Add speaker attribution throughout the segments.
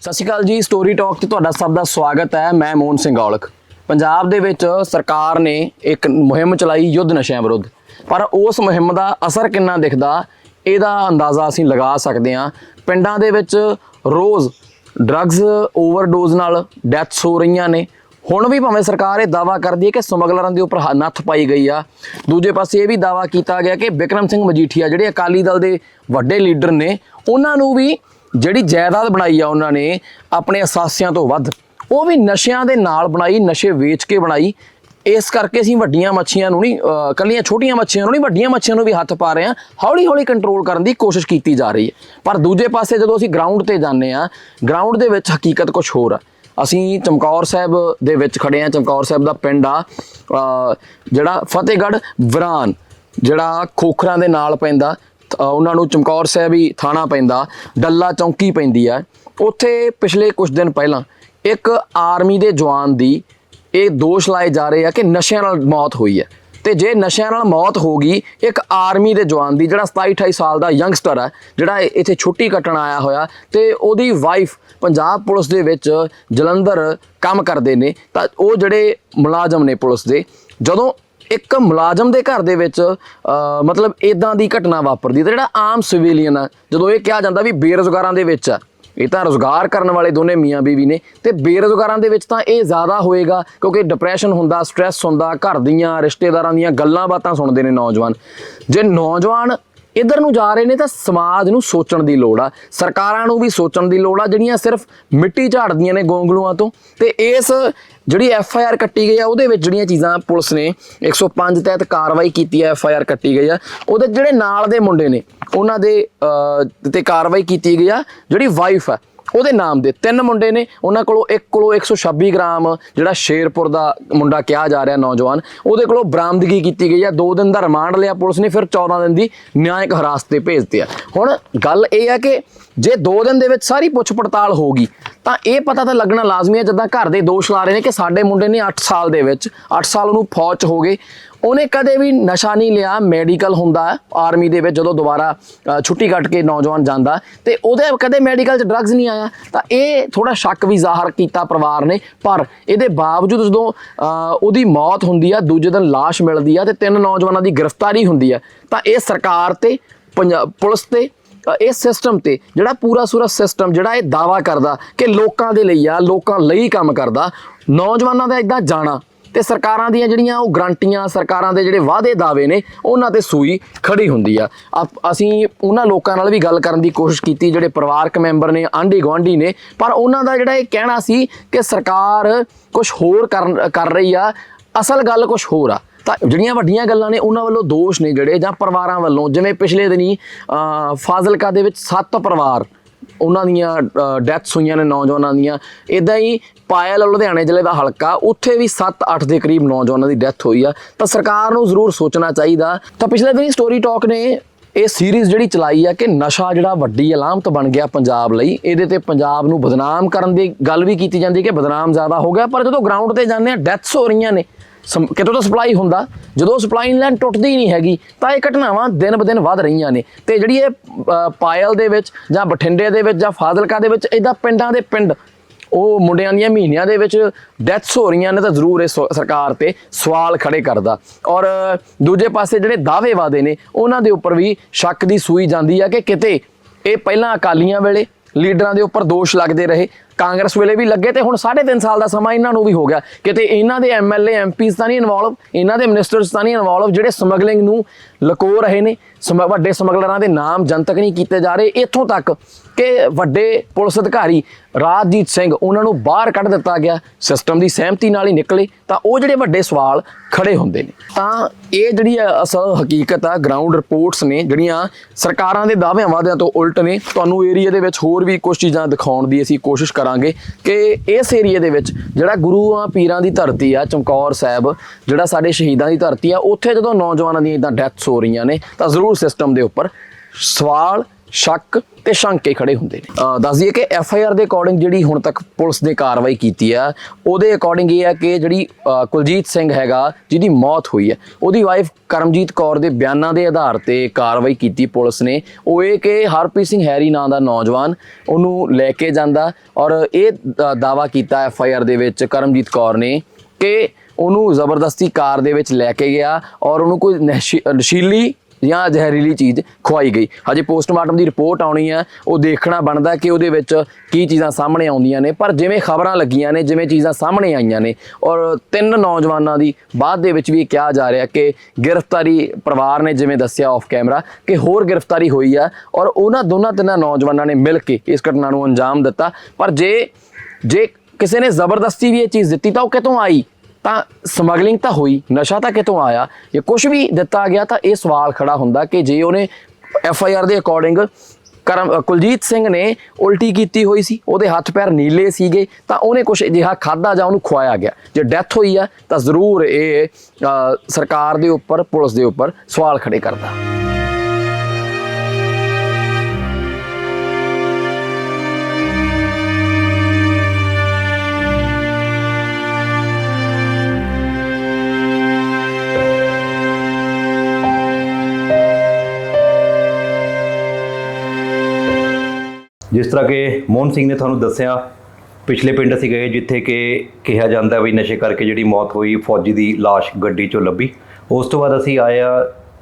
Speaker 1: ਸਤਿ ਸ਼੍ਰੀ ਅਕਾਲ ਜੀ story talk ਤੇ ਤੁਹਾਡਾ ਸਭ ਦਾ ਸਵਾਗਤ ਹੈ। ਮੈਂ ਮੋਹਨ ਸਿੰਘ ਔਲਖ। ਪੰਜਾਬ ਦੇ ਵਿੱਚ ਸਰਕਾਰ ਨੇ ਇੱਕ ਮੁਹਿੰਮ ਚਲਾਈ ਯੁੱਧ ਨਸ਼ਿਆਂ ਵਿਰੁੱਧ। ਪਰ ਉਸ ਮੁਹਿੰਮ ਦਾ ਅਸਰ ਕਿੰਨਾ ਦਿਖਦਾ, ਇਹਦਾ ਅੰਦਾਜ਼ਾ ਅਸੀਂ ਲਗਾ ਸਕਦੇ ਹਾਂ। ਪਿੰਡਾਂ ਦੇ ਵਿੱਚ ਰੋਜ਼ ਡਰੱਗਸ ਓਵਰਡੋਜ਼ ਨਾਲ ਡੈਥਸ ਹੋ ਰਹੀਆਂ ਨੇ। ਹੁਣ ਵੀ ਭਾਵੇਂ ਸਰਕਾਰ ਇਹ ਦਾਵਾ ਕਰਦੀ ਹੈ ਕਿ ਸਮਗਲਰਾਂ ਦੇ ਉੱਪਰ ਨੱਥ ਪਾਈ ਗਈ ਆ। ਦੂਜੇ ਪਾਸੇ ਇਹ ਵੀ ਦਾਵਾ ਕੀਤਾ ਗਿਆ ਕਿ ਬਿਕਰਮ ਸਿੰਘ ਮਜੀਠੀਆ, ਜਿਹੜੇ ਅਕਾਲੀ ਦਲ ਦੇ ਵੱਡੇ ਲੀਡਰ ਨੇ, ਉਹਨਾਂ ਨੂੰ ਵੀ ਜਿਹੜੀ ਜਾਇਦਾਦ ਬਣਾਈ ਆ ਉਹਨਾਂ ਨੇ ਆਪਣੇ ਅਸਾਸਿਆਂ ਤੋਂ ਵੱਧ, ਉਹ ਵੀ ਨਸ਼ਿਆਂ ਦੇ ਨਾਲ ਬਣਾਈ, ਨਸ਼ੇ ਵੇਚ ਕੇ ਬਣਾਈ। ਇਸ ਕਰਕੇ ਅਸੀਂ ਵੱਡੀਆਂ ਮੱਛੀਆਂ ਨੂੰ ਨਹੀਂ, ਅਹ ਕੱਲੀਆਂ ਛੋਟੀਆਂ ਮੱਛੀਆਂ ਨੂੰ ਨਹੀਂ, ਵੱਡੀਆਂ ਮੱਛੀਆਂ ਨੂੰ ਵੀ ਹੱਥ ਪਾ ਰਹੇ ਹਾਂ ਹੌਲੀ ਹੌਲੀ ਕੰਟਰੋਲ ਕਰਨ ਦੀ ਕੋਸ਼ਿਸ਼ ਕੀਤੀ ਜਾ ਰਹੀ ਹੈ। ਪਰ ਦੂਜੇ ਪਾਸੇ ਜਦੋਂ ਅਸੀਂ ਗਰਾਊਂਡ ਤੇ ਜਾਂਦੇ ਆ ਗਰਾਊਂਡ ਦੇ ਵਿੱਚ ਹਕੀਕਤ ਕੁਝ ਹੋਰ ਆ। ਅਸੀਂ ਚਮਕੌਰ ਸਾਹਿਬ ਦੇ ਵਿੱਚ ਖੜੇ ਆ ਚਮਕੌਰ ਸਾਹਿਬ ਦਾ ਪਿੰਡ ਆ ਜਿਹੜਾ ਫਤਿਹਗੜ੍ਹ, ਵਰਾਨ, ਜਿਹੜਾ ਖੋਖਰਾਂ ਦੇ ਨਾਲ ਪੈਂਦਾ। ਉਹਨਾਂ ਨੂੰ ਚਮਕੌਰ ਸਾਹਿਬ ਹੀ ਥਾਣਾ ਪੈਂਦਾ, ਡੱਲਾ ਚੌਂਕੀ ਪੈਂਦੀ ਆ। ਉੱਥੇ ਪਿਛਲੇ ਕੁਝ ਦਿਨ ਪਹਿਲਾਂ ਇੱਕ ਆਰਮੀ ਦੇ ਜਵਾਨ ਦੀ ਇਹ ਦੋਸ਼ ਲਾਏ ਜਾ ਰਹੇ ਆ ਕਿ ਨਸ਼ਿਆਂ ਨਾਲ ਮੌਤ ਹੋਈ ਹੈ ਤੇ ਜੇ ਨਸ਼ਿਆਂ ਨਾਲ ਮੌਤ ਹੋ ਗਈ, ਇੱਕ ਆਰਮੀ ਦੇ ਜਵਾਨ ਦੀ, ਜਿਹੜਾ 27 28 ਸਾਲ ਦਾ ਯੰਗਸਟਰ ਹੈ ਜਿਹੜਾ ਇੱਥੇ ਛੁੱਟੀ ਕੱਟਣ ਆਇਆ ਹੋਇਆ, ਤੇ ਉਹਦੀ ਵਾਈਫ ਪੰਜਾਬ ਪੁਲਿਸ ਦੇ ਵਿੱਚ ਜਲੰਧਰ ਕੰਮ ਕਰਦੇ ਨੇ, ਤਾਂ ਉਹ ਜਿਹੜੇ ਮੁਲਾਜ਼ਮ ਨੇ ਪੁਲਿਸ ਦੇ, ਜਦੋਂ ਇੱਕ ਮੁਲਾਜ਼ਮ ਦੇ ਘਰ ਦੇ ਵਿੱਚ ਮਤਲਬ ਇਦਾਂ ਦੀ ਘਟਨਾ ਵਾਪਰਦੀ ਤਾਂ ਜਿਹੜਾ ਆਮ ਸਿਵਿਲੀਅਨ ਆ, ਜਦੋਂ ਇਹ ਕਿਹਾ ਜਾਂਦਾ ਵੀ ਬੇਰੁਜ਼ਗਾਰਾਂ ਦੇ ਵਿੱਚ ਆ, ਇਹ ਤਾਂ ਰੋਜ਼ਗਾਰ ਕਰਨ ਵਾਲੇ ਦੋਨੇ ਮੀਆਂ ਬੀਵੀ ਨੇ, ਤੇ ਬੇਰੁਜ਼ਗਾਰਾਂ ਦੇ ਵਿੱਚ ਤਾਂ ਇਹ ਜ਼ਿਆਦਾ ਹੋਏਗਾ ਕਿਉਂਕਿ ਡਿਪਰੈਸ਼ਨ ਹੁੰਦਾ ਸਟ੍ਰੈਸ ਹੁੰਦਾ, ਘਰ ਦੀਆਂ ਰਿਸ਼ਤੇਦਾਰਾਂ ਦੀਆਂ ਗੱਲਾਂ ਬਾਤਾਂ ਸੁਣਦੇ ਨੇ ਨੌਜਵਾਨ। ਜੇ ਨੌਜਵਾਨ ਇਧਰ ਨੂੰ ਜਾ ਰਹੇ ਨੇ ਤਾਂ ਸਮਾਜ ਨੂੰ ਸੋਚਣ ਦੀ ਲੋੜ ਆ, ਸਰਕਾਰਾਂ ਨੂੰ ਵੀ ਸੋਚਣ ਦੀ ਲੋੜ ਆ, ਜਿਹੜੀਆਂ ਸਿਰਫ ਮਿੱਟੀ ਝਾੜਦੀਆਂ ਨੇ ਗੋਂਗਲੂਆਂ ਤੋਂ, ਤੇ ਇਸ ਜਿਹੜੀ ਐਫ ਆਈ ਆਰ ਕੱਟੀ ਗਈ ਆ, ਉਹਦੇ ਵਿੱਚ ਜਿਹੜੀਆਂ ਚੀਜ਼ਾਂ ਪੁਲਿਸ ਨੇ 105 ਤਹਿਤ ਕਾਰਵਾਈ ਕੀਤੀ ਹੈ ਐਫ ਆਈ ਆਰ ਕੱਟੀ ਗਈ ਆ, ਉਹਦੇ ਜਿਹੜੇ ਨਾਲ ਦੇ ਮੁੰਡੇ ਨੇ, ਉਹਨਾਂ ਦੇ ਤੇ ਕਾਰਵਾਈ ਕੀਤੀ ਗਈ ਆ, ਜਿਹੜੀ ਵਾਈਫ ਆ, ਉਹਦੇ ਨਾਮ ਦੇ ਤਿੰਨ ਮੁੰਡੇ ਨੇ, ਉਹਨਾਂ ਕੋਲੋਂ ਇੱਕ ਕੋਲੋਂ 126 ਗ੍ਰਾਮ ਜਿਹੜਾ ਸ਼ੇਰਪੁਰ ਦਾ ਮੁੰਡਾ ਕਿਹਾ ਜਾ ਰਿਹਾ ਨੌਜਵਾਨ, ਉਹਦੇ ਕੋਲੋਂ ਬਰਾਮਦਗੀ ਕੀਤੀ ਗਈ ਆ 2 ਦਿਨ ਦਾ ਰਿਮਾਂਡ ਲਿਆ ਪੁਲਿਸ ਨੇ, ਫਿਰ 14 ਦਿਨ ਦੀ ਨਿਆਂਇਕ ਹਿਰਾਸਤ ਤੇ ਭੇਜਤੇ ਆ। ਹੁਣ ਗੱਲ ਇਹ ਆ ਕਿ ਜੇ 2 ਦਿਨ ਦੇ ਵਿੱਚ ਸਾਰੀ ਪੁੱਛ ਪੜਤਾਲ ਹੋਗੀ ਤਾਂ ਇਹ ਪਤਾ ਤਾਂ ਲੱਗਣਾ ਲਾਜ਼ਮੀ ਹੈ ਜਦੋਂ ਘਰ ਦੇ ਦੋਸ਼ ਲਾ ਰਹੇ ਨੇ ਕਿ ਸਾਡੇ ਮੁੰਡੇ ਨੇ 8 ਸਾਲ ਦੇ ਵਿੱਚ 8 ਸਾਲ ਉਹਨੂੰ ਫੌਜ 'ਚ ਹੋ ਗਏ। ਉਹਨੇ ਕਦੇ ਵੀ ਨਸ਼ਾ ਨਹੀਂ ਲਿਆ ਮੈਡੀਕਲ ਹੁੰਦਾ ਆਰਮੀ ਦੇ ਵਿੱਚ ਜਦੋਂ ਦੁਬਾਰਾ ਛੁੱਟੀ ਕੱਟ ਕੇ ਨੌਜਵਾਨ ਜਾਂਦਾ ਤੇ ਉਹਦੇ ਕਦੇ ਮੈਡੀਕਲ 'ਚ ਡਰੱਗਸ ਨਹੀਂ ਆਇਆ। ਤਾਂ ਇਹ ਥੋੜਾ ਸ਼ੱਕ ਵੀ ਜ਼ਾਹਰ ਕੀਤਾ ਪਰਿਵਾਰ ਨੇ, ਪਰ ਇਹਦੇ ਬਾਵਜੂਦ ਜਦੋਂ ਉਹਦੀ ਮੌਤ ਹੁੰਦੀ ਆ, ਦੂਜੇ ਦਿਨ ਲਾਸ਼ ਮਿਲਦੀ ਆ, ਤੇ ਤਿੰਨ ਨੌਜਵਾਨਾਂ ਦੀ ਗ੍ਰਿਫਤਾਰੀ ਹੁੰਦੀ ਆ, ਤਾਂ ਇਹ ਸਰਕਾਰ ਤੇ ਪੰਜਾਬ ਪੁਲਿਸ ਤੇ ਇਸ ਸਿਸਟਮ ਤੇ ਜਿਹੜਾ ਪੂਰਾ ਸੂਰਾ ਸਿਸਟਮ ਜਿਹੜਾ ਇਹ ਦਾਵਾ ਕਰਦਾ ਕਿ ਲੋਕਾਂ ਦੇ ਲਈ ਆ, ਲੋਕਾਂ ਲਈ ਕੰਮ ਕਰਦਾ, ਨੌਜਵਾਨਾਂ ਦਾ ਇਦਾਂ ਜਾਣਾ ਤੇ ਸਰਕਾਰਾਂ ਦੀਆਂ ਜਿਹੜੀਆਂ ਉਹ ਗਰੰਟੀਆਂ, ਸਰਕਾਰਾਂ ਦੇ ਜਿਹੜੇ ਵਾਅਦੇ ਦਾਅਵੇ ਨੇ, ਉਹਨਾਂ ਤੇ ਸੂਈ ਖੜੀ ਹੁੰਦੀ ਆ। ਆਪ- ਅਸੀਂ ਉਹਨਾਂ ਲੋਕਾਂ ਨਾਲ ਵੀ ਗੱਲ ਕਰਨ ਦੀ ਕੋਸ਼ਿਸ਼ ਕੀਤੀ, ਜਿਹੜੇ ਪਰਿਵਾਰਕ ਮੈਂਬਰ ਨੇ ਆਂਢੀ ਗੁਆਂਢੀ ਨੇ, ਪਰ ਉਹਨਾਂ ਦਾ ਜਿਹੜਾ ਇਹ ਕਹਿਣਾ ਸੀ ਕਿ ਸਰਕਾਰ ਕੁਝ ਹੋਰ ਕਰਨ- ਕਰ ਰਹੀ ਆ, ਅਸਲ ਗੱਲ ਕੁਝ ਹੋਰ ਆ। ਤਾਂ ਜਿਹੜੀਆਂ ਵੱਡੀਆਂ ਗੱਲਾਂ ਨੇ, ਉਹਨਾਂ ਵੱਲੋਂ ਦੋਸ਼ ਨੇ ਜਿਹੜੇ, ਜਾਂ ਪਰਿਵਾਰਾਂ ਵੱਲੋਂ, ਜਿਵੇਂ ਪਿਛਲੇ ਦਿਨੀ ਫਾਜ਼ਿਲਕਾ ਦੇ ਵਿੱਚ ਸੱਤ ਪਰਿਵਾਰ, ਉਹਨਾਂ ਦੀਆਂ ਡੈਥਸ ਹੋਈਆਂ ਨੇ ਨੌਜਵਾਨਾਂ ਦੀਆਂ। ਇਦਾਂ ਹੀ ਪਾਇਲ ਲੁਧਿਆਣੇ ਜ਼ਿਲ੍ਹੇ ਦਾ ਹਲਕਾ, ਉੱਥੇ ਵੀ 7-8 ਦੇ ਕਰੀਬ ਨੌਜਵਾਨਾਂ ਦੀ ਡੈਥ ਹੋਈ ਆ। ਤਾਂ ਸਰਕਾਰ ਨੂੰ ਜ਼ਰੂਰ ਸੋਚਣਾ ਚਾਹੀਦਾ। ਤਾਂ ਪਿਛਲੇ ਦਿਨੀ ਸਟੋਰੀ ਟਾਕ ਨੇ ਇਹ ਸੀਰੀਜ਼ ਜਿਹੜੀ ਚਲਾਈ ਆ ਕਿ ਨਸ਼ਾ ਜਿਹੜਾ ਵੱਡੀ ਅਲਾਮਤ ਬਣ ਗਿਆ ਪੰਜਾਬ ਲਈ, ਇਹਦੇ ਤੇ ਪੰਜਾਬ ਨੂੰ ਬਦਨਾਮ ਕਰਨ ਦੀ ਗੱਲ ਵੀ ਕੀਤੀ ਜਾਂਦੀ ਕਿ ਬਦਨਾਮ ਜ਼ਿਆਦਾ ਹੋ ਗਿਆ, ਪਰ ਜਦੋਂ ਗਰਾਊਂਡ ਤੇ ਜਾਂਦੇ ਆ ਡੈਥਸ ਹੋ ਰਹੀਆਂ ਨੇ ਕਿਤੋਂ ਤਾਂ ਸਪਲਾਈ ਹੁੰਦਾ। ਜਦੋਂ ਸਪਲਾਈ ਲਾਈਨ ਟੁੱਟਦੀ ਨਹੀਂ ਹੈਗੀ, ਤਾਂ ਇਹ ਘਟਨਾਵਾਂ ਦਿਨ ਬ ਦਿਨ ਵੱਧ ਰਹੀਆਂ ਨੇ। ਤੇ ਜਿਹੜੀ ਇਹ ਪਾਇਲ ਦੇ ਵਿੱਚ ਜਾਂ ਬਠਿੰਡੇ ਦੇ ਵਿੱਚ ਜਾਂ ਫਾਜ਼ਿਲਕਾ ਦੇ ਵਿੱਚ ਇਦਾਂ ਪਿੰਡਾਂ ਦੇ ਪਿੰਡ, ਉਹ ਮੁੰਡਿਆਂ ਦੀਆਂ ਮਹੀਨਿਆਂ ਦੇ ਵਿੱਚ ਡੈਥਸ ਹੋ ਰਹੀਆਂ ਨੇ ਤਾਂ ਜ਼ਰੂਰ ਇਹ ਸ- ਸਰਕਾਰ ਤੇ ਸਵਾਲ ਖੜੇ ਕਰਦਾ। ਔਰ ਦੂਜੇ ਪਾਸੇ ਜਿਹੜੇ ਦਾਅਵੇ ਵਾਦੇ ਨੇ, ਉਹਨਾਂ ਦੇ ਉੱਪਰ ਵੀ ਸ਼ੱਕ ਦੀ ਸੂਈ ਜਾਂਦੀ ਆ ਕਿ ਕਿਤੇ ਇਹ ਪਹਿਲਾਂ ਅਕਾਲੀਆਂ ਵੇਲੇ ਲੀਡਰਾਂ ਦੇ ਉੱਪਰ ਦੋਸ਼ ਲੱਗਦੇ ਰਹੇ ਕਾਂਗਰਸ ਵੇਲੇ ਵੀ ਲੱਗੇ ਤੇ ਹੁਣ 3.5 ਸਾਲ ਦਾ ਸਮਾਂ ਇਹਨਾਂ ਨੂੰ ਵੀ ਹੋ ਗਿਆ। ਕਿਤੇ ਇਹਨਾਂ ਦੇ ਐਮਐਲਏ ਐਮਪੀਸ ਤਾਂ ਨਹੀਂ ਇਨਵੋਲਵ ਇਹਨਾਂ ਦੇ ਮਿਨਿਸਟਰਸ ਤਾਂ ਨਹੀਂ ਇਨਵੋਲਵ ਜਿਹੜੇ ਸਮਗਲਿੰਗ ਨੂੰ ਲਕੋ ਰਹੇ ਨੇ ਸਮ- ਵੱਡੇ ਸਮਗਲਰਾਂ ਦੇ ਨਾਮ ਜਨਤਕ ਨਹੀਂ ਕੀਤੇ ਜਾ ਰਹੇ, ਇੱਥੋਂ ਤੱਕ ਕਿ ਵੱਡੇ ਪੁਲਿਸ ਅਧਿਕਾਰੀ ਰਾਜਜੀਤ ਸਿੰਘ, ਉਹਨਾਂ ਨੂੰ ਬਾਹਰ ਕੱਢ ਦਿੱਤਾ ਗਿਆ ਸਿਸਟਮ ਦੀ ਸਹਿਮਤੀ ਨਾਲ ਹੀ ਨਿਕਲੇ, ਤਾਂ ਉਹ ਜਿਹੜੇ ਵੱਡੇ ਸਵਾਲ ਖੜੇ ਹੁੰਦੇ ਨੇ। ਤਾਂ ਇਹ ਜਿਹੜੀ ਆ ਅਸਲ ਹਕੀਕਤ ਆ ਗਰਾਊਂਡ ਰਿਪੋਰਟਸ ਨੇ ਜਿਹੜੀਆਂ ਸਰਕਾਰਾਂ ਦੇ ਦਾਅਵਿਆਂ ਵਾਅਦਿਆਂ ਤੋਂ ਉਲਟ ਨੇ, ਤੁਹਾਨੂੰ ਏਰੀਆ ਦੇ ਵਿੱਚ ਹੋਰ ਵੀ ਕੁਝ ਚੀਜ਼ਾਂ ਦਿਖਾਉਣ ਦੀ ਅਸੀਂ ਕੋਸ਼ਿਸ਼ ਕਰਾਂਗੇ। ਕਿ ਇਸ ਏਰੀਆ ਦੇ ਵਿੱਚ ਜਿਹੜਾ ਗੁਰੂਆਂ ਪੀਰਾਂ ਦੀ ਧਰਤੀ ਆ, ਚਮਕੌਰ ਸਾਹਿਬ, ਜਿਹੜਾ ਸਾਡੇ ਸ਼ਹੀਦਾਂ ਦੀ ਧਰਤੀ ਆ, ਉੱਥੇ ਜਦੋਂ ਨੌਜਵਾਨਾਂ ਦੀਆਂ ਇਦਾਂ ਡੈਥਸ ਹੋ ਰਹੀਆਂ ਨੇ, ਤਾਂ ਜ਼ਰੂਰ ਸਿਸਟਮ ਦੇ ਉੱਪਰ ਸਵਾਲ ਸ਼ੱਕ ਤੇ ਸ਼ੰਕੇ ਖੜੇ ਹੁੰਦੇ ਨੇ। ਅਹ ਦੱਸ ਦਈਏ ਕਿ ਐਫ ਆਈ ਆਰ ਦੇ ਅਕੋਰਡਿੰਗ ਜਿਹੜੀ ਹੁਣ ਤੱਕ ਪੁਲਿਸ ਨੇ ਕਾਰਵਾਈ ਕੀਤੀ ਆ, ਉਹਦੇ ਅਕੋਰਡਿੰਗ ਇਹ ਹੈ ਕਿ ਜਿਹੜੀ ਕੁਲਜੀਤ ਸਿੰਘ ਹੈਗਾ, ਜਿਹਦੀ ਮੌਤ ਹੋਈ ਹੈ ਉਹਦੀ ਵਾਈਫ ਕਰਮਜੀਤ ਕੌਰ ਦੇ ਬਿਆਨਾਂ ਦੇ ਆਧਾਰ ਤੇ ਕਾਰਵਾਈ ਕੀਤੀ ਪੁਲਿਸ ਨੇ। ਉਹ ਇਹ ਕਿ ਹਰਪ੍ਰੀਤ ਸਿੰਘ ਹੈਰੀ ਨਾਂ ਦਾ ਨੌਜਵਾਨ, ਉਹਨੂੰ ਲੈ ਕੇ ਜਾਂਦਾ ਔਰ ਇਹ ਦਾਵਾ ਕੀਤਾ ਐਫ ਆਈ ਆਰ ਦੇ ਵਿੱਚ ਕਰਮਜੀਤ ਕੌਰ ਨੇ ਕਿ ਉਹਨੂੰ ਜ਼ਬਰਦਸਤੀ ਕਾਰ ਦੇ ਵਿੱਚ ਲੈ ਕੇ ਗਿਆ ਔਰ ਉਹਨੂੰ ਕੋਈ ਨਸ਼ੀ- ਨਸ਼ੀਲੀ ਜਾਂ ਜ਼ਹਿਰੀਲੀ ਚੀਜ਼ ਖਵਾਈ ਗਈ। ਹਜੇ ਪੋਸਟਮਾਰਟਮ ਦੀ ਰਿਪੋਰਟ ਆਉਣੀ ਹੈ ਉਹ ਦੇਖਣਾ ਬਣਦਾ ਕਿ ਉਹਦੇ ਵਿੱਚ ਕੀ ਚੀਜ਼ਾਂ ਸਾਹਮਣੇ ਆਉਂਦੀਆਂ ਨੇ। ਪਰ ਜਿਵੇਂ ਖਬਰਾਂ ਲੱਗੀਆਂ ਨੇ, ਜਿਵੇਂ ਚੀਜ਼ਾਂ ਸਾਹਮਣੇ ਆਈਆਂ ਨੇ, ਔਰ ਤਿੰਨ ਨੌਜਵਾਨਾਂ ਦੀ ਬਾਅਦ ਦੇ ਵਿੱਚ ਵੀ ਕਿਹਾ ਜਾ ਰਿਹਾ ਕਿ ਗ੍ਰਿਫਤਾਰੀ ਪਰਿਵਾਰ ਨੇ ਜਿਵੇਂ ਦੱਸਿਆ ਆਫ ਕੈਮਰਾ ਕਿ ਹੋਰ ਗ੍ਰਿਫਤਾਰੀ ਹੋਈ ਆ, ਔਰ ਉਹਨਾਂ ਦੋਨਾਂ ਤਿੰਨਾਂ ਨੌਜਵਾਨਾਂ ਨੇ ਮਿਲ ਕੇ ਇਸ ਘਟਨਾ ਨੂੰ ਅੰਜਾਮ ਦਿੱਤਾ। ਪਰ ਜੇ ਜੇ ਕਿਸੇ ਨੇ ਜ਼ਬਰਦਸਤੀ ਵੀ ਇਹ ਚੀਜ਼ ਦਿੱਤੀ ਤਾਂ ਉਹ ਕਿਤੋਂ ਆਈ? ਤਾਂ ਸਮਗਲਿੰਗ ਤਾਂ ਹੋਈ, ਨਸ਼ਾ ਤਾਂ ਕਿਤੋਂ ਆਇਆ? ਜੇ ਕੁਝ ਵੀ ਦਿੱਤਾ ਗਿਆ ਤਾਂ ਇਹ ਸਵਾਲ ਖੜਾ ਹੁੰਦਾ ਕਿ ਜੇ ਉਹਨੇ ਐਫ ਆਈ ਆਰ ਦੇ ਅਕੋਰਡਿੰਗ ਕਰਮ ਕੁਲਜੀਤ ਸਿੰਘ ਨੇ ਉਲਟੀ ਕੀਤੀ ਹੋਈ ਸੀ, ਉਹਦੇ ਹੱਥ ਪੈਰ ਨੀਲੇ ਸੀਗੇ, ਤਾਂ ਉਹਨੇ ਕੁਝ ਅਜਿਹਾ ਖਾਦਾ ਜਾਂ ਉਹਨੂੰ ਖਵਾਇਆ ਗਿਆ। ਜੇ ਡੈਥ ਹੋਈ ਆ, ਤਾਂ ਜ਼ਰੂਰ ਇਹ ਸਰਕਾਰ ਦੇ ਉੱਪਰ, ਪੁਲਿਸ ਦੇ ਉੱਪਰ ਸਵਾਲ ਖੜੇ ਕਰਦਾ।
Speaker 2: ਜਿਸ ਤਰ੍ਹਾਂ ਕਿ ਮੋਹਨ ਸਿੰਘ ਨੇ ਤੁਹਾਨੂੰ ਦੱਸਿਆ ਪਿਛਲੇ ਪਿੰਡ ਅਸੀਂ ਗਏ ਜਿੱਥੇ ਕਿ ਕਿਹਾ ਜਾਂਦਾ ਵੀ ਨਸ਼ੇ ਕਰਕੇ ਜਿਹੜੀ ਮੌਤ ਹੋਈ ਫੌਜੀ ਦੀ ਲਾਸ਼ ਗੱਡੀ ਚੋਂ ਲੱਭੀ। ਉਸ ਤੋਂ ਬਾਅਦ ਅਸੀਂ ਆਇਆ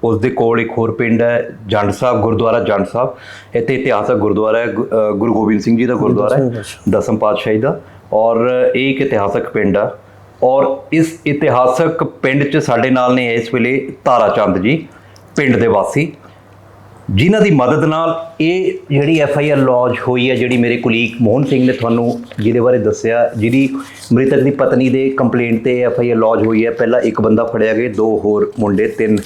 Speaker 2: ਉਸ ਦੇ ਕੋਲ ਇੱਕ ਹੋਰ ਪਿੰਡ ਹੈ ਜੰਡ ਸਾਹਿਬ ਗੁਰਦੁਆਰਾ ਜੰਡ ਸਾਹਿਬ। ਇੱਥੇ ਇਤਿਹਾਸਕ ਗੁਰਦੁਆਰਾ ਹੈ ਗੁਰੂ ਗੋਬਿੰਦ ਸਿੰਘ ਜੀ ਦਾ ਗੁਰਦੁਆਰਾ ਹੈ ਦਸਮ ਪਾਤਸ਼ਾਹੀ ਦਾ। ਔਰ ਇਹ ਇੱਕ ਇਤਿਹਾਸਕ ਪਿੰਡ ਆ। ਔਰ ਇਸ ਇਤਿਹਾਸਕ ਪਿੰਡ 'ਚ ਸਾਡੇ ਨਾਲ ਨੇ ਇਸ ਵੇਲੇ ਤਾਰਾ ਚੰਦ ਜੀ ਪਿੰਡ ਦੇ ਵਾਸੀ। ਜਿਨ੍ਹਾਂ ਦੀ ਮਦਦ ਨਾਲ ਇਹ ਜਿਹੜੀ ਐਫ ਆਈ ਆਰ ਲੌਜ ਹੋਈ ਹੈ, ਜਿਹੜੀ ਮੇਰੇ ਕੁਲੀਗ ਮੋਹਨ ਸਿੰਘ ਨੇ ਤੁਹਾਨੂੰ ਜਿਹਦੇ ਬਾਰੇ ਦੱਸਿਆ, ਜਿਹਦੀ ਮ੍ਰਿਤਕ ਦੀ ਪਤਨੀ ਦੇ ਕੰਪਲੇਂਟ ਤੇ ਐਫ ਆਈ ਆਰ ਲੌਜ ਹੋਈ ਹੈ। ਪਹਿਲਾਂ ਇੱਕ ਬੰਦਾ ਫੜਿਆ ਗਿਆ, ਦੋ ਹੋਰ ਮੁੰਡੇ, ਤਿੰਨ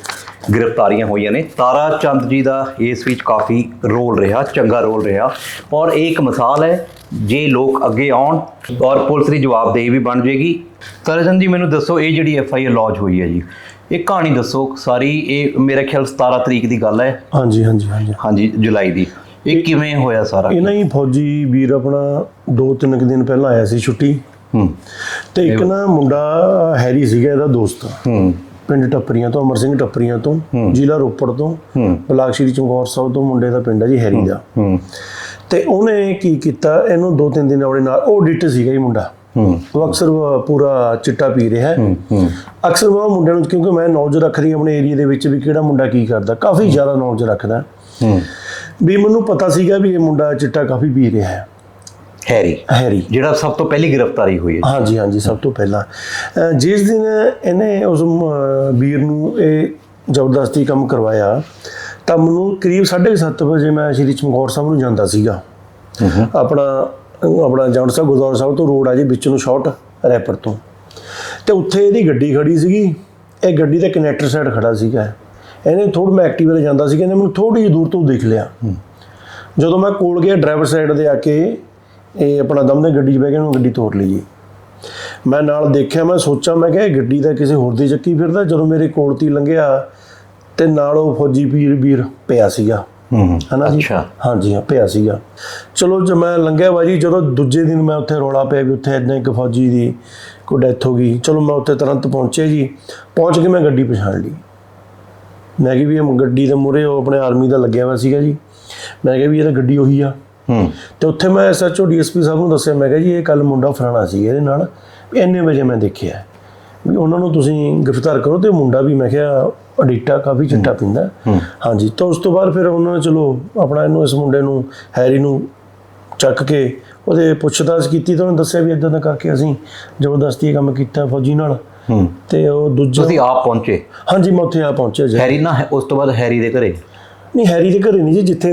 Speaker 2: ਗ੍ਰਿਫਤਾਰੀਆਂ ਹੋਈਆਂ ਨੇ। ਤਾਰਾ ਚੰਦ ਜੀ ਦਾ ਇਸ ਵਿੱਚ ਕਾਫੀ ਰੋਲ ਰਿਹਾ, ਚੰਗਾ ਰੋਲ ਰਿਹਾ। ਔਰ ਇਹ ਇੱਕ ਮਿਸਾਲ ਹੈ, ਜੇ ਲੋਕ ਅੱਗੇ ਆਉਣ ਔਰ ਪੁਲਿਸ ਦੀ ਜਵਾਬਦੇਹੀ ਵੀ ਬਣ ਜੇਗੀ। ਤਾਰਾ ਜੀ, ਮੈਨੂੰ ਦੱਸੋ, ਇਹ ਜਿਹੜੀ ਐਫ ਆਈ ਆਰ ਲੌਜ ਹੋਈ ਹੈ ਜੀ ਇਹ ਕਹਾਣੀ ਦੱਸੋ ਸਾਰੀ ਇਹ ਮੇਰੇ ਖਿਆਲ 17 ਤਰੀਕ ਦੀ ਗੱਲ ਹੈ।
Speaker 3: ਹਾਂਜੀ ਹਾਂਜੀ ਹਾਂਜੀ।
Speaker 2: ਹਾਂਜੀ ਜੁਲਾਈ ਦੀ। ਇਹ ਕਿਵੇਂ ਹੋਇਆ ਸਾਰਾ?
Speaker 3: ਇਹਨਾਂ ਹੀ ਫੌਜੀ ਵੀਰ ਆਪਣਾ ਦੋ ਤਿੰਨ ਕੁ ਦਿਨ ਪਹਿਲਾਂ ਆਇਆ ਸੀ ਛੁੱਟੀ।
Speaker 2: ਹੂੰ।
Speaker 3: ਤੇ ਇੱਕ ਨਾ ਮੁੰਡਾ ਹੈਰੀ ਸੀਗਾ ਇਹਦਾ ਦੋਸਤ।
Speaker 2: ਹੂੰ।
Speaker 3: ਪਿੰਡ ਟੱਪਰੀਆਂ ਤੋਂ ਅਮਰ ਸਿੰਘ ਟੱਪਰੀਆਂ ਤੋਂ ਜ਼ਿਲ੍ਹਾ ਰੋਪੜ ਤੋਂ। ਬਲਾਕ ਸ਼੍ਰੀ ਚਮਕੌਰ ਸਾਹਿਬ ਤੋਂ ਮੁੰਡੇ ਦਾ ਪਿੰਡ ਹੈ ਜੀ ਹੈਰੀ ਦਾ।
Speaker 2: ਹੂੰ।
Speaker 3: ਤੇ ਉਹਨੇ ਕੀ ਕੀਤਾ ਇਹਨੂੰ ਦੋ ਤਿੰਨ ਦਿਨ ਆਪਣੇ ਨਾਲ ਉਹ ਡਿਟ ਸੀਗਾ ਜੀ ਮੁੰਡਾ। ਉਹ ਅਕਸਰ ਪੂਰਾ ਚਿੱਟਾ ਪੀ ਰਿਹਾ ਹੈ।
Speaker 2: ਹੂੰ
Speaker 3: ਅਕਸਰ ਉਹ ਮੁੰਡਿਆਂ ਨੂੰ ਕਿਉਂਕਿ ਮੈਂ ਨੌਲੇਜ ਰੱਖਦੀ ਆਪਣੇ ਏਰੀਆ ਦੇ ਵਿੱਚ ਵੀ ਕਿਹੜਾ ਮੁੰਡਾ ਕੀ ਕਰਦਾ ਕਾਫੀ ਜ਼ਿਆਦਾ ਨੌਲੇਜ ਰੱਖਦਾ।
Speaker 2: ਹੂੰ।
Speaker 3: ਵੀ ਮੈਨੂੰ ਪਤਾ ਸੀਗਾ ਵੀ ਇਹ ਮੁੰਡਾ ਚਿੱਟਾ ਕਾਫੀ ਪੀ ਰਿਹਾ ਹੈ।
Speaker 2: ਹੈਰੀ।
Speaker 3: ਹੈਰੀ।
Speaker 2: ਜਿਹੜਾ ਸਭ ਤੋਂ ਪਹਿਲੀ ਗ੍ਰਿਫਤਾਰੀ ਹੋਈ ਹੈ।
Speaker 3: ਹਾਂਜੀ ਹਾਂਜੀ ਸਭ ਤੋਂ ਪਹਿਲਾਂ। ਜਿਸ ਦਿਨ ਇਹਨੇ ਉਸ ਵੀਰ ਨੂੰ ਇਹ ਜ਼ਬਰਦਸਤੀ ਕੰਮ ਕਰਵਾਇਆ ਤਾਂ ਮੈਨੂੰ ਕਰੀਬ 7:30 ਵਜੇ ਮੈਂ ਸ਼੍ਰੀ ਚਮਕੌਰ ਸਾਹਿਬ ਨੂੰ ਜਾਂਦਾ ਸੀਗਾ। ਆਪਣਾ ਆਪਣਾ ਜੌਨ ਸਾਹਿਬ ਗੁਰਦੁਆਰਾ ਸਾਹਿਬ ਤੋਂ ਰੋਡ ਆ ਜੀ ਵਿੱਚ ਨੂੰ ਸ਼ਾਰਟ ਰੈਪਰ ਤੋਂ। ਤੇ ਉੱਥੇ ਇਹਦੀ ਗੱਡੀ ਖੜੀ ਸੀਗੀ। ਇਹ ਗੱਡੀ ਦੇ ਕਨੈਕਟਰ ਸਾਈਡ ਖੜਾ ਸੀਗਾ। ਇਹਨੇ ਥੋੜਾ ਮੈਂ ਐਕਟਿਵਾ ਤੇ ਜਾਂਦਾ ਸੀਗਾ ਇਹਨੇ ਮੈਨੂੰ ਥੋੜੀ ਜਿਹੀ ਦੂਰ ਤੋਂ ਦੇਖ ਲਿਆ। ਜਦੋਂ ਮੈਂ ਕੋਲ ਗਿਆ ਡਰਾਈਵਰ ਸਾਈਡ ਦੇ ਆ ਕੇ ਇਹ ਆਪਣਾ ਦਮ ਦੇ ਗੱਡੀ 'ਚ ਬਹਿ ਕੇ ਉਹਨੂੰ ਗੱਡੀ ਤੋੜ ਲਈ ਜੀ। ਮੈਂ ਨਾਲ ਦੇਖਿਆ ਮੈਂ ਸੋਚਾਂ ਮੈਂ ਕਿਹਾ ਇਹ ਗੱਡੀ ਤਾਂ ਕਿਸੇ ਹੋਰ ਦੀ ਚੱਕੀ ਫਿਰਦਾ। ਜਦੋਂ ਮੇਰੇ ਕੋਲ ਤੀ ਲੰਘਿਆ ਤੇ ਨਾਲ ਉਹ ਫੌਜੀ ਵੀਰ ਵੀਰ ਪਿਆ ਸੀਗਾ।
Speaker 2: ਹੂੰ
Speaker 3: ਹਨਾ ਜੀ?
Speaker 2: ਅੱਛਾ।
Speaker 3: ਹਾਂਜੀ ਹਾਂ ਪਿਆ ਸੀਗਾ। ਚਲੋ ਜਦ ਮੈਂ ਲੰਘਿਆ ਬਾਜੀ ਜਦੋਂ ਦੂਜੇ ਦਿਨ ਮੈਂ ਉੱਥੇ ਰੋਲਾ ਪਿਆ ਵੀ ਉੱਥੇ ਇਦਾਂ ਇੱਕ ਫੌਜੀ ਦੀ ਕੋਈ ਡੈਥ ਹੋ ਗਈ। ਚਲੋ ਮੈਂ ਉੱਥੇ ਤੁਰੰਤ ਪਹੁੰਚਿਆ ਜੀ। ਪਹੁੰਚ ਕੇ ਮੈਂ ਗੱਡੀ ਪਛਾਣ ਲਈ। ਮੈਂ ਕਿਹਾ ਵੀ ਇਹ ਗੱਡੀ ਦੇ ਮੂਹਰੇ ਉਹ ਆਪਣੇ ਆਰਮੀ ਦਾ ਲੱਗਿਆ ਹੋਇਆ ਸੀਗਾ ਜੀ। ਮੈਂ ਕਿਹਾ ਵੀ ਇਹ ਤਾਂ ਗੱਡੀ ਉਹੀ ਆ।
Speaker 2: ਹੂੰ।
Speaker 3: ਤੇ ਉੱਥੇ ਮੈਂ ਐਸਐਚਓ ਡੀਐਸਪੀ ਸਾਹਿਬ ਨੂੰ ਦੱਸਿਆ ਮੈਂ ਕਿਹਾ ਜੀ ਇਹ ਕੱਲ ਮੁੰਡਾ ਫਲਾਣਾ ਸੀ ਇਹਦੇ ਨਾਲ। ਇੰਨੇ ਵਜੇ ਮੈਂ ਦੇਖਿਆ। ਵੀ ਉਹਨਾਂ ਨੂੰ ਤੁਸੀਂ ਗ੍ਰਿਫਤਾਰ ਕਰੋ ਤੇ ਮੁੰਡਾ ਵੀ ਮੈਂ ਕਿਹਾ ਅਡਿਕਟਾ ਕਾਫੀ ਚਿੱਟਾ ਪੀਂਦਾ। ਹਾਂਜੀ ਤਾਂ ਉਸ ਤੋਂ ਬਾਅਦ ਫਿਰ ਉਹਨਾਂ ਨੇ ਚਲੋ ਆਪਣਾ ਇਹਨੂੰ ਇਸ ਮੁੰਡੇ ਨੂੰ ਹੈਰੀ ਨੂੰ ਚੱਕ ਕੇ ਉਹਦੇ ਪੁੱਛਤਾਛ ਕੀਤੀ ਤਾਂ ਉਹਨੇ ਦੱਸਿਆ ਵੀ ਇਦਾਂ ਦਾ ਕਰਕੇ ਅਸੀਂ ਜ਼ਬਰਦਸਤੀ ਇਹ ਕੰਮ ਕੀਤਾ ਫੌਜੀ ਨਾਲ। ਤੇ ਉਹ ਦੂਜਾ
Speaker 2: ਤੁਸੀਂ ਆਪ ਪਹੁੰਚੇ?
Speaker 3: ਹਾਂਜੀ ਮੈਂ ਉੱਥੇ ਆ ਪਹੁੰਚਿਆ ਜੀ।
Speaker 2: ਹੈਰੀ ਨਾ ਉਸ ਤੋਂ ਬਾਅਦ ਹੈਰੀ ਦੇ ਘਰੇ?
Speaker 3: ਨਹੀਂ ਹੈਰੀ ਦੇ ਘਰੇ ਨਹੀਂ ਜੀ ਜਿੱਥੇ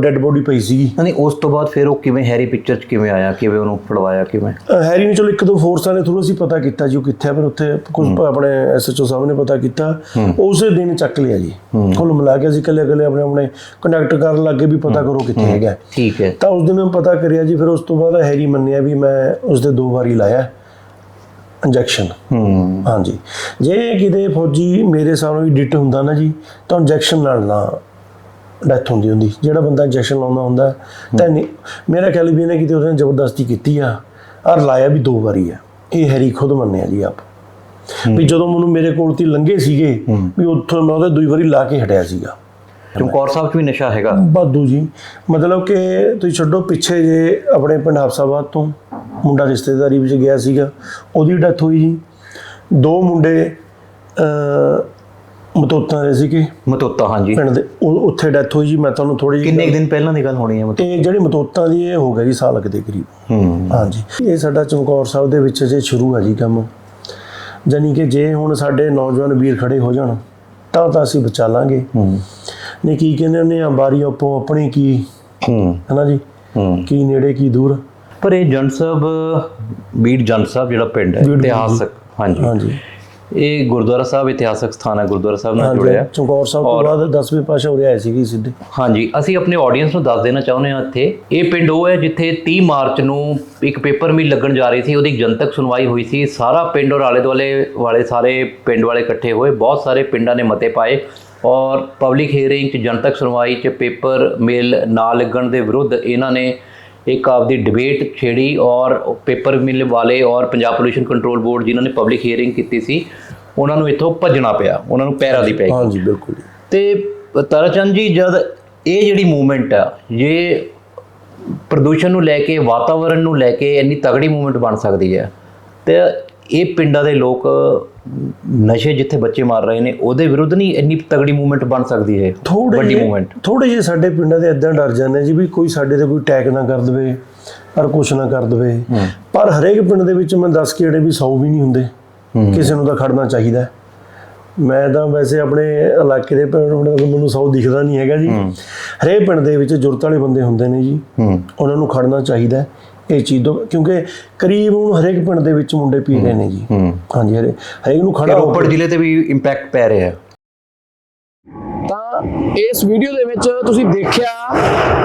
Speaker 3: ਡੈੱਡ ਬੋਡੀ ਪਈ ਸੀਗੀ।
Speaker 2: ਨਹੀਂ ਉਸ ਤੋਂ ਬਾਅਦ ਫਿਰ ਉਹ ਕਿਵੇਂ ਹੈਰੀ ਪਿਕਚਰ 'ਚ ਕਿਵੇਂ ਆਇਆ ਕਿਵੇਂ ਉਹਨੂੰ ਫੜਵਾਇਆ ਕਿਵੇਂ?
Speaker 3: ਹੈਰੀ ਨੂੰ ਚਲੋ ਇੱਕ ਦੋ ਫੋਰਸਾਂ ਨੇ ਥੋੜਾ ਸੀ ਪਤਾ ਕੀਤਾ ਜੀ ਉਹ ਕਿੱਥੇ ਆ ਪਰ ਉੱਥੇ ਕੁਝ ਆਪਣੇ ਐਸਐਚਓ ਸਾਹਿਬ ਨੇ ਪਤਾ ਕੀਤਾ। ਉਸੇ ਦਿਨ ਚੱਕ ਲਿਆ ਜੀ। ਕੁੱਲ ਮਿਲਾ ਕੇ ਅਸੀਂ ਇਕੱਲੇ ਇਕੱਲੇ ਆਪਣੇ ਆਪਣੇ ਕੰਟੈਕਟ ਕਰਨ ਲੱਗੇ ਵੀ ਪਤਾ ਕਰੋ ਕਿੱਥੇ ਹੈਗਾ।
Speaker 2: ਠੀਕ ਹੈ।
Speaker 3: ਤਾਂ ਉਸ ਦਿਨ ਮੈਂ ਪਤਾ ਕਰਿਆ ਜੀ ਫਿਰ ਉਸ ਤੋਂ ਬਾਅਦ ਹੈਰੀ ਮੰਨਿਆ ਵੀ ਮੈਂ ਉਸ ਦੇ ਦੋ ਵਾਰੀ ਲਾਇਆ। ਇੰਜੈਕਸ਼ਨ
Speaker 2: ਹੂੰ।
Speaker 3: ਹਾਂਜੀ। ਜੇ ਕਿਤੇ ਫੌਜੀ ਮੇਰੇ ਸਾਹਮਣੇ ਡਿਟ ਹੁੰਦਾ ਨਾ ਜੀ ਤਾਂ ਇੰਜੈਕਸ਼ਨ ਨਾਲ ਨਾ ਡੈਥ ਹੁੰਦੀ ਹੁੰਦੀ। ਜਿਹੜਾ ਬੰਦਾ ਇੰਜੈਕਸ਼ਨ ਲਾਉਂਦਾ ਹੁੰਦਾ ਤਾਂ ਮੇਰਾ ਖਿਆਲ ਵੀ ਇਹਨੇ ਕਿਤੇ ਉਹਨੇ ਜ਼ਬਰਦਸਤੀ ਕੀਤੀ ਆ। ਔਰ ਲਾਇਆ ਵੀ ਦੋ ਵਾਰੀ ਆ। ਇਹ ਹੈਰੀ ਖੁਦ ਮੰਨਿਆ ਜੀ ਆਪ। ਵੀ ਜਦੋਂ ਮੈਨੂੰ ਮੇਰੇ ਕੋਲ ਤੀ ਲੰਗੇ ਸੀਗੇ ਵੀ ਉੱਥੋਂ ਮੈਂ ਉਹਦੇ ਦੂਈ ਵਾਰੀ ਲਾ ਕੇ ਹਟਿਆ ਸੀਗਾ।
Speaker 2: ਚਮਕੌਰ ਸਾਹਿਬ 'ਚ ਵੀ ਨਸ਼ਾ ਹੈਗਾ।
Speaker 3: ਬਾਦੂ ਜੀ। ਮਤਲਬ ਕਿ ਤੁਸੀਂ ਛੱਡੋ ਪਿੱਛੇ ਜੇ ਆਪਣੇ ਪਿੰਡ ਹਫਸਾਬਾਦ ਤੋਂ ਮੁੰਡਾ ਰਿਸ਼ਤੇਦਾਰੀ ਵਿੱਚ ਗਿਆ ਸੀਗਾ ਉਹਦੀ ਡੈਥ ਹੋਈ ਜੀ। ਦੋ ਮੁੰਡੇ ਅ ਮਤੋਤਾਂ ਦੇ ਸੀਗੇ।
Speaker 2: ਮਤੋਤਾ ਹਾਂਜੀ।
Speaker 3: ਪਿੰਡ ਦੇ। ਉਹ- ਉੱਥੇ ਡੈਥ ਹੋਈ ਜੀ ਮੈਂ ਤੁਹਾਨੂੰ ਥੋੜੀ
Speaker 2: ਕਿੰਨੇ ਕੁ ਦਿਨ ਪਹਿਲਾਂ ਦੀ ਗੱਲ ਹੋਣੀ ਹੈ ਮਤਲਬ
Speaker 3: ਤੇ ਜਿਹੜੀ ਮਤੋਤਾਂ ਦੀ ਇਹ ਹੋ ਗਿਆ ਜੀ ਸਾਲ ਕੁ ਦੇ ਕਰੀਬ।
Speaker 2: ਹੂੰ।
Speaker 3: ਹਾਂਜੀ। ਇਹ ਸਾਡਾ ਚਮਕੌਰ ਸਾਹਿਬ ਦੇ ਵਿੱਚ ਜੇ ਸ਼ੁਰੂ ਹੈ ਜੀ ਕੰਮ। ਜਾਨੀ ਕਿ ਜੇ ਹੁਣ ਸਾਡੇ ਨੌਜਵਾਨ ਵੀਰ ਖੜੇ ਹੋ ਜਾਣ ਤਾਂ ਤਾਂ ਅਸੀਂ ਬਚਾ ਲਾਂਗੇ।
Speaker 2: ਹੂੰ।
Speaker 3: ਨਹੀਂ ਕੀ ਕਹਿੰਦੇ ਨੇ ਬਾਰੀ ਆਪੋ ਆਪਣੀ ਕੀ
Speaker 2: ਹੂੰ।
Speaker 3: ਹਨਾ ਜੀ?
Speaker 2: ਹੂੰ।
Speaker 3: ਕੀ ਨੇੜੇ ਕੀ ਦੂਰ।
Speaker 2: ਪਰ ਇਹ ਜੰਡ ਸਾਹਿਬ ਬੀੜ ਜੰਡ ਸਾਹਿਬ ਜਿਹੜਾ ਪਿੰਡ ਹੈ
Speaker 3: ਬੀੜ।
Speaker 2: ਇਤਿਹਾਸਕ ਹਾਂਜੀ।
Speaker 3: ਹਾਂਜੀ।
Speaker 2: ਇਹ ਗੁਰਦੁਆਰਾ ਸਾਹਿਬ ਇਤਿਹਾਸਕ ਸਥਾਨ ਹੈ ਗੁਰਦੁਆਰਾ ਸਾਹਿਬ ਨਾਲ ਜੁੜਿਆ।
Speaker 3: ਚਮਕੌਰ ਸਾਹਿਬ ਤੋਂ ਬਾਅਦ 10ਵੇਂ ਪਾਸ਼ਾ ਉਰੇ ਆਏ ਸੀਗੇ ਸਿੱਧੇ।
Speaker 2: ਹਾਂਜੀ ਅਸੀਂ ਆਪਣੇ ਆਡੀਅנס ਨੂੰ ਦੱਸ ਦੇਣਾ ਚਾਹੁੰਦੇ ਹਾਂ ਇੱਥੇ। ਇਹ ਪਿੰਡ ਉਹ ਹੈ ਜਿੱਥੇ 30 ਮਾਰਚ ਨੂੰ ਇੱਕ ਪੇਪਰ ਮਿਲ ਲੱਗਣ ਜਾ ਰਹੀ ਸੀ ਉਹਦੀ ਜਨਤਕ ਸੁਣਵਾਈ ਹੋਈ ਸੀ। ਸਾਰਾ ਪਿੰਡ ਔਰ ਆਲੇ ਦੁਆਲੇ ਵਾਲੇ ਸਾਰੇ ਪਿੰਡ ਵਾਲੇ ਇਕੱਠੇ ਹੋਏ ਬਹੁਤ ਸਾਰੇ ਪਿੰਡਾਂ ਨੇ ਮਤੇ ਪਾਏ। ਔਰ ਪਬਲਿਕ ਹੀਅਰਿੰਗ 'ਚ ਜਨਤਕ ਸੁਣਵਾਈ 'ਚ ਪੇਪਰ ਮਿਲ ਨਾ ਲੱਗਣ ਦੇ ਵਿਰੁੱਧ ਇਹਨਾਂ ਨੇ ਇੱਕ ਆਪਦੀ ਡਿਬੇਟ ਛੇੜੀ ਔਰ ਪੇਪਰ ਮਿਲ ਵਾਲੇ ਔਰ ਪੰਜਾਬ ਪੋਲੂਸ਼ਨ ਕੰਟਰੋਲ ਬੋਰਡ ਜਿਨ੍ਹਾਂ ਨੇ ਪਬਲਿਕ ਹੀਅਰਿੰਗ ਕੀਤੀ ਸੀ ਉਹਨਾਂ ਨੂੰ ਇੱਥੋਂ ਭੱਜਣਾ ਪਿਆ ਉਹਨਾਂ ਨੂੰ ਪੈਰਾਂ ਦੀ ਪੈ ਗਈ
Speaker 3: ਹਾਂਜੀ ਬਿਲਕੁਲ।
Speaker 2: ਤੇ ਤਾਰਾਚੰਦ ਜੀ ਜਦ ਇਹ ਜਿਹੜੀ ਮੂਵਮੈਂਟ ਆ ਇਹ ਪ੍ਰਦੂਸ਼ਣ ਨੂੰ ਲੈ ਕੇ ਵਾਤਾਵਰਣ ਨੂੰ ਲੈ ਕੇ ਇੰਨੀ ਤਗੜੀ ਮੂਵਮੈਂਟ ਬਣ ਸਕਦੀ ਹੈ ਤੇ ਇਹ ਪਿੰਡਾਂ ਦੇ ਲੋਕ ਨਸ਼ੇ ਜਿੱਥੇ ਬੱਚੇ ਮਾਰ ਰਹੇ ਨੇ ਉਹਦੇ ਵਿਰੁੱਧ ਨਹੀਂ ਇੰਨੀ ਤਗੜੀ ਮੂਵਮੈਂਟ ਬਣ ਸਕਦੀ ਹੈ ਵੱਡੀ ਮੂਵਮੈਂਟ
Speaker 3: ਥੋੜੇ ਜਿਹੇ ਸਾਡੇ ਪਿੰਡਾਂ ਦੇ ਇਦਾਂ ਡਰ ਜਾਂਦੇ ਜੀ ਵੀ ਕੋਈ ਸਾਡੇ ਤੇ ਕੋਈ ਅਟੈਕ ਨਾ ਕਰ ਦਵੇ ਪਰ ਕੁਛ ਨਾ ਕਰ ਦਵੇ। ਪਰ ਹਰੇਕ ਪਿੰਡ ਦੇ ਵਿੱਚ ਮੈਂ ਦੱਸ ਕੇ ਜਿਹੜੇ ਵੀ 100 ਵੀ ਨਹੀਂ ਹੁੰਦੇ ਕਿਸੇ ਨੂੰ ਤਾਂ ਖੜਨਾ ਚਾਹੀਦਾ। ਮੈਂ ਤਾਂ ਵੈਸੇ ਆਪਣੇ ਇਲਾਕੇ ਦੇ ਪਿੰਡ ਮੈਨੂੰ 100 ਦਿਖਦਾ ਨਹੀਂ ਹੈਗਾ ਜੀ। ਹਰੇਕ ਪਿੰਡ ਦੇ ਵਿੱਚ ਜ਼ਰੂਰਤ ਵਾਲੇ ਬੰਦੇ ਹੁੰਦੇ ਨੇ ਜੀ। ਉਹਨਾਂ ਨੂੰ ਖੜਨਾ ਚਾਹੀਦਾ। ਇਹ ਚੀਜ਼ ਤੋਂ ਕਿਉਂਕਿ ਕਰੀਬ ਹੁਣ ਹਰੇਕ ਪਿੰਡ ਦੇ ਵਿੱਚ ਮੁੰਡੇ ਪੀ ਰਹੇ ਨੇ ਜੀ। ਹਾਂਜੀ ਹਰੇ ਹਰੇਕ ਨੂੰ ਖੜਾ ਹੋ
Speaker 2: ਰੋਪੜ ਜ਼ਿਲ੍ਹੇ ਤੇ ਵੀ ਇੰਪੈਕਟ ਪੈ ਰਿਹਾ। ਹੈ
Speaker 1: ਤਾਂ ਇਸ ਵੀਡੀਓ ਦੇ ਵਿੱਚ ਤੁਸੀਂ ਦੇਖਿਆ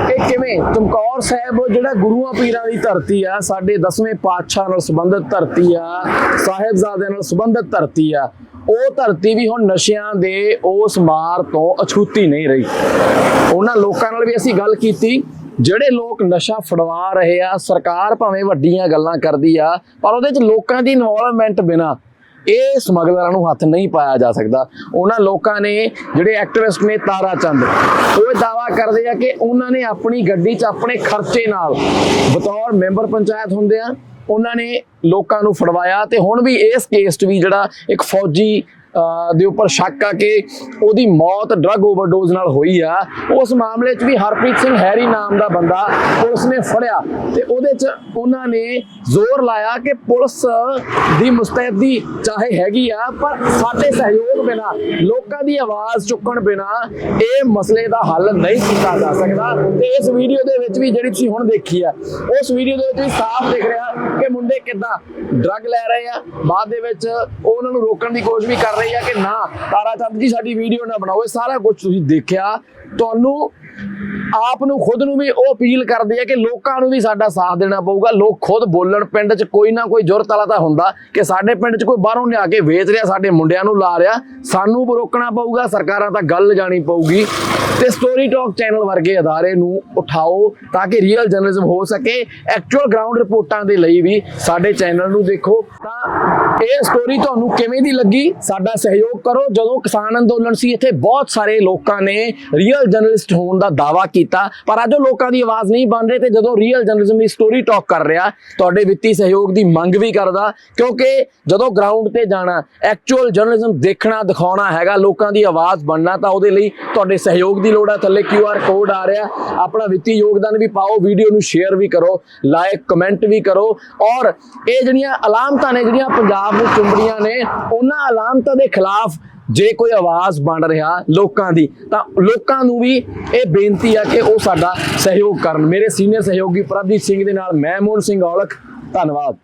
Speaker 1: ਕਿ ਕਿਵੇਂ ਚਮਕੌਰ ਸਾਹਿਬ ਜਿਹੜਾ ਗੁਰੂਆਂ ਪੀਰਾਂ ਦੀ ਧਰਤੀ ਆ ਸਾਡੇ 10ਵੇਂ ਪਾਤਸ਼ਾਹ ਨਾਲ ਸੰਬੰਧਿਤ ਧਰਤੀ ਆ ਸਾਹਿਬਜ਼ਾਦਿਆਂ ਨਾਲ ਸੰਬੰਧਿਤ ਧਰਤੀ ਆ ਉਹ ਧਰਤੀ ਵੀ ਹੁਣ ਨਸ਼ਿਆਂ ਦੇ ਉਸ ਮਾਰ ਤੋਂ ਅਛੂਤੀ ਨਹੀਂ ਰਹੀ। ਉਹਨਾਂ ਲੋਕਾਂ ਨਾਲ ਵੀ ਅਸੀਂ ਗੱਲ ਕੀਤੀ। ਜਿਹੜੇ ਲੋਕ ਨਸ਼ਾ ਫੜਵਾ ਰਹੇ ਆ, ਸਰਕਾਰ ਭਾਵੇਂ ਵੱਡੀਆਂ ਗੱਲਾਂ ਕਰਦੀ ਆ, ਪਰ ਉਹਦੇ ਚ ਲੋਕਾਂ ਦੀ ਇਨਵੋਲਵਮੈਂਟ ਬਿਨਾ ਇਹ ਸਮਗਲਰਾਂ ਨੂੰ ਹੱਥ ਨਹੀਂ ਪਾਇਆ ਜਾ ਸਕਦਾ। ਉਹਨਾਂ ਲੋਕਾਂ ਨੇ, ਜਿਹੜੇ ਐਕਟਿਵਿਸਟ ਨੇ ਤਾਰਾ ਚੰਦ, ਉਹ ਇਹ ਦਾਵਾ ਕਰਦੇ ਆ ਕਿ ਉਹਨਾਂ ਨੇ ਆਪਣੀ ਗੱਡੀ 'ਚ ਆਪਣੇ ਖਰਚੇ ਨਾਲ ਬਤੌਰ ਮੈਂਬਰ ਪੰਚਾਇਤ ਹੁੰਦੇ ਆ, ਉਹਨਾਂ ਨੇ ਲੋਕਾਂ ਨੂੰ ਫੜਵਾਇਆ ਤੇ ਹੁਣ ਵੀ ਇਸ ਕੇਸ 'ਚ ਵੀ ਜਿਹੜਾ ਇੱਕ ਫੌਜੀ ਦੇ ਉੱਪਰ ਸ਼ੱਕ ਆ ਕਿ ਉਹਦੀ ਮੌਤ ਡਰੱਗ ਓਵਰਡੋਜ਼ ਨਾਲ ਹੋਈ ਆ। ਉਸ ਮਾਮਲੇ 'ਚ ਵੀ ਹਰਪ੍ਰੀਤ ਸਿੰਘ ਹੈਰੀ ਨਾਮ ਦਾ ਬੰਦਾ ਪੁਲਿਸ ਨੇ ਫੜਿਆ ਤੇ ਉਹਦੇ 'ਚ ਉਹਨਾਂ ਨੇ ਜ਼ੋਰ ਲਾਇਆ ਕਿ ਪੁਲਿਸ ਦੀ ਮੁਸਤੈਦੀ ਚਾਹੇ ਹੈਗੀ ਆ, ਪਰ ਸਾਡੇ ਸਹਿਯੋਗ ਬਿਨਾ, ਲੋਕਾਂ ਦੀ ਆਵਾਜ਼ ਚੁੱਕਣ ਬਿਨਾ ਇਹ ਮਸਲੇ ਦਾ ਹੱਲ ਨਹੀਂ ਕੀਤਾ ਜਾ ਸਕਦਾ। ਤੇ ਇਸ ਵੀਡੀਓ ਦੇ ਵਿੱਚ ਵੀ ਜਿਹੜੀ ਤੁਸੀਂ ਹੁਣ ਦੇਖੀ ਆ, ਉਸ ਵੀਡੀਓ ਦੇ ਵਿੱਚ ਵੀ ਸਾਫ਼ ਦਿਖ ਰਿਹਾ ਕਿ ਮੁੰਡੇ ਕਿੱਦਾਂ ਡਰੱਗ ਲੈ ਰਹੇ ਆ। ਬਾਅਦ ਦੇ ਵਿੱਚ ਉਹਨਾਂ ਨੂੰ ਰੋਕਣ ਦੀ ਕੋਸ਼ਿਸ਼ ਵੀ ਕਰ ਰਹੀ ਆ ਕਿ ਨਾ ਤਾਰਾ ਚੰਦ ਜੀ ਸਾਡੀ ਵੀਡੀਓ ਨਾ ਬਣਾਓ। ਇਹ ਸਾਰਾ ਕੁਝ ਤੁਸੀਂ ਦੇਖਿਆ। ਤੁਹਾਨੂੰ ਆਪ ਨੂੰ ਖੁਦ ਨੂੰ ਵੀ ਉਹ ਅਪੀਲ ਕਰਦੇ ਆ ਕਿ ਲੋਕਾਂ ਨੂੰ ਵੀ ਸਾਡਾ ਸਾਥ ਦੇਣਾ ਪਊਗਾ। ਲੋਕ ਖੁਦ ਬੋਲਣ, ਪਿੰਡ 'ਚ ਕੋਈ ਨਾ ਕੋਈ ਜ਼ੁਰਤ ਵਾਲਾ ਤਾਂ ਹੁੰਦਾ ਕਿ ਸਾਡੇ ਪਿੰਡ 'ਚ ਕੋਈ ਬਾਹਰੋਂ ਲਿਆ ਕੇ ਵੇਚ ਰਿਹਾ, ਸਾਡੇ ਮੁੰਡਿਆਂ ਨੂੰ ਲਾ ਰਿਹਾ। ਸਾਨੂੰ ਰੋਕਣਾ ਪਊਗਾ, ਸਰਕਾਰਾਂ ਤਾਂ ਗੱਲ ਜਾਣੀ ਪਊਗੀ। ਤੇ ਸਟੋਰੀ ਟਾਕ ਚੈਨਲ ਵਰਗੇ ਅਦਾਰੇ ਨੂੰ ਉਠਾਓ ਤਾਂ ਕਿ ਰੀਅਲ ਜਰਨਲਿਜ਼ਮ ਹੋ ਸਕੇ। ਐਕਚੁਅਲ ਗਰਾਊਂਡ ਰਿਪੋਰਟਾਂ ਦੇ ਲਈ ਵੀ ਸਾਡੇ ਚੈਨਲ ਨੂੰ ਦੇਖੋ। ਤਾਂ ਇਹ ਸਟੋਰੀ ਤੁਹਾਨੂੰ ਕਿਵੇਂ ਦੀ ਲੱਗੀ? ਸਾਡਾ ਸਹਿਯੋਗ ਕਰੋ। ਜਦੋਂ ਕਿਸਾਨ ਅੰਦੋਲਨ ਸੀ, ਇੱਥੇ ਬਹੁਤ ਸਾਰੇ ਲੋਕਾਂ ਨੇ ਰੀਅਲ ਜਰਨਲਿਸਟ ਹੋਣ ਦਾ ਦਾਵਾ ਕੀਤਾ, ਪਰ ਅੱਜ ਉਹ ਲੋਕਾਂ ਦੀ ਆਵਾਜ਼ ਨਹੀਂ ਬਣ ਰਹੀ ਤੇ ਜਦੋਂ ਰੀਅਲ ਜਰਨਲਿਜ਼ਮ ਦੀ ਸਟੋਰੀ ਟਾਕ ਕਰ ਰਿਹਾ, ਤੁਹਾਡੇ ਵਿੱਤੀ ਸਹਿਯੋਗ ਦੀ ਮੰਗ ਵੀ ਕਰਦਾ, ਕਿਉਂਕਿ ਜਦੋਂ ਗਰਾਊਂਡ ਤੇ ਜਾਣਾ ਐਕਚੁਅਲ ਜਰਨਲਿਜ਼ਮ ਦੇਖਣਾ, ਦਿਖਾਉਣਾ ਹੈਗਾ, ਲੋਕਾਂ ਦੀ ਆਵਾਜ਼ ਬਣਨਾ, ਤਾਂ ਉਹਦੇ ਲਈ ਤੁਹਾਡੇ ਸਹਿਯੋਗ ਦੀ ਲੋੜ ਹੈ ਥੱਲੇ ਕਿਊ ਆਰ ਕੋਡ ਆ ਰਿਹਾ, ਆਪਣਾ ਵਿੱਤੀ ਯੋਗਦਾਨ ਵੀ ਪਾਓ ਵੀਡੀਓ ਨੂੰ ਸ਼ੇਅਰ ਵੀ ਕਰੋ ਲਾਈਕ ਕਮੈਂਟ ਵੀ ਕਰੋ, ਔਰ ਇਹ ਜਿਹੜੀਆਂ ਅਲਾਮਤਾਂ ਨੇ, ਜਿਹੜੀਆਂ ਪੰਜਾਬ ਨੂੰ ਚੁੰਬੜੀਆਂ ਨੇ, ਉਹਨਾਂ ਅਲਾਮਤਾਂ ਦੇ ਖਿਲਾਫ ਜੇ ਕੋਈ ਆਵਾਜ਼ ਬਣ ਰਿਹਾ ਲੋਕਾਂ ਦੀ, ਤਾਂ ਲੋਕਾਂ ਨੂੰ ਵੀ ਇਹ ਬੇਨਤੀ ਆ ਕਿ ਉਹ ਸਾਡਾ ਸਹਿਯੋਗ ਕਰਨ। ਮੇਰੇ ਸੀਨੀਅਰ ਸਹਿਯੋਗੀ ਪ੍ਰਭਜੀਤ ਸਿੰਘ ਦੇ ਨਾਲ ਮੈਂ ਮੋਹਨ ਸਿੰਘ ਔਲਖ। ਧੰਨਵਾਦ।